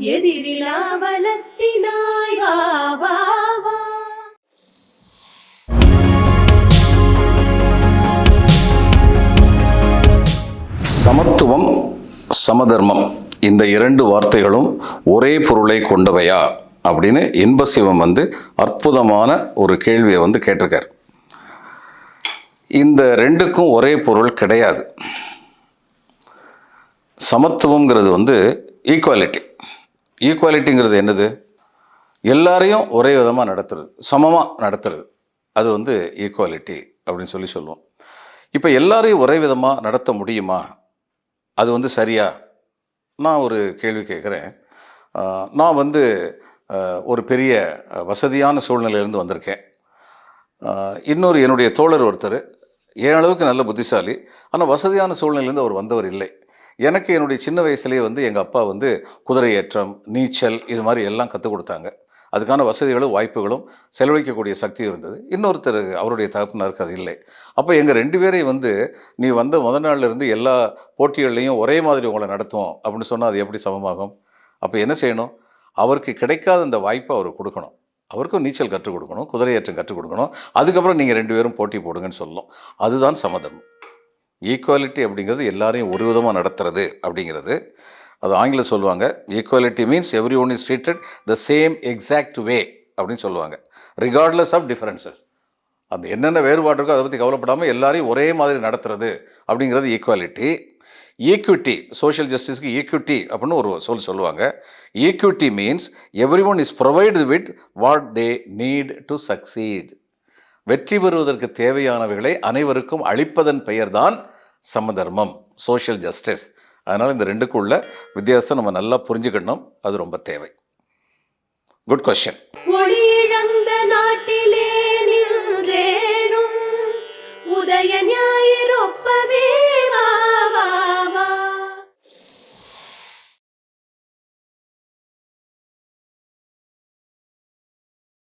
எதிரிலா பலத்தினாய் வாவா சமத்துவம் சமதர்மம் இந்த இரண்டு வார்த்தைகளும் ஒரே பொருளை கொண்டவையா? அப்படின்னு இன்பசிவம் வந்து அற்புதமான ஒரு கேள்வியை வந்து கேட்டிருக்கார். இந்த ரெண்டுக்கும் ஒரே பொருள் கிடையாது. சமத்துவங்கிறது வந்து ஈக்குவாலிட்டி ஈக்குவாலிட்டிங்கிறது என்னது? எல்லாரையும் ஒரே விதமாக நடத்துறது சமமாக நடத்துறது. அது வந்து ஈக்குவாலிட்டி அப்படின்னு சொல்லி சொல்லுவோம். இப்போ எல்லாரையும் ஒரே விதமாக நடத்த முடியுமா? அது வந்து சரியா? நான் ஒரு கேள்வி கேட்குறேன். நான் வந்து ஒரு பெரிய வசதியான சூழ்நிலையிலேருந்து வந்திருக்கேன். இன்னொரு என்னுடைய தோழர் ஒருத்தர் ஏன் அளவுக்கு நல்ல புத்திசாலி ஆனால் வசதியான சூழ்நிலையிலேருந்து அவர் வந்தவர் இல்லை. எனக்கு என்னுடைய சின்ன வயசுலேயே வந்து எங்கள் அப்பா வந்து குதிரை ஏற்றம் நீச்சல் இது மாதிரி எல்லாம் கற்றுக் கொடுத்தாங்க. அதுக்கான வசதிகளும் வாய்ப்புகளும் செலவழிக்கக்கூடிய சக்தி இருந்தது. இன்னொருத்தர் அவருடைய தகப்பனருக்கு அது இல்லை. அப்போ எங்கள் ரெண்டு பேரையும் வந்து நீ வந்த முத நாள்ல இருந்து எல்லா போட்டிகள்லையும் ஒரே மாதிரி உங்களை நடத்துவோம் அப்படின்னு சொன்னால் அது எப்படி சமமாகும்? அப்போ என்ன செய்யணும்? அவருக்கு கிடைக்காத அந்த வாய்ப்பை அவர் கொடுக்கணும். அவருக்கும் நீச்சல் கற்றுக் கொடுக்கணும் குதிரையேற்றம் கற்றுக் கொடுக்கணும். அதுக்கப்புறம் நீங்கள் ரெண்டு பேரும் போட்டி போடுங்கன்னு சொல்லணும். அதுதான் சமதர்மம். ஈக்குவாலிட்டி அப்படிங்கிறது எல்லாரையும் ஒரு விதமாக நடத்துறது அப்படிங்கிறது. அது ஆங்கிலம் சொல்லுவாங்க. Equality means every one is treated the same exact way அப்படின்னு சொல்லுவாங்க. ரிகார்ட்லெஸ் ஆஃப் டிஃப்ரென்சஸ் அந்த என்னென்ன வேறுபாடு இருக்கோ அதை பற்றி கவலைப்படாமல் எல்லாரையும் ஒரே மாதிரி நடத்துறது அப்படிங்கிறது ஈக்குவாலிட்டி ஈக்விட்டி சோஷியல் ஜஸ்டிஸ்க்கு ஈக்விட்டி அப்படின்னு ஒரு சொல் சொல்லுவாங்க. Equity means everyone is provide with what they need to succeed வெற்றி பெறுவதற்கு தேவையானவைகளை அனைவருக்கும் அளிப்பதன் பெயர்தான் சமதர்மம் சோஷியல் ஜஸ்டிஸ் அதனால் இந்த ரெண்டுக்குள்ள வித்தியாசம் நம்ம நல்லா புரிஞ்சுக்கணும். அது ரொம்ப தேவை. குட் கொஸ்டின் நாட்டிலே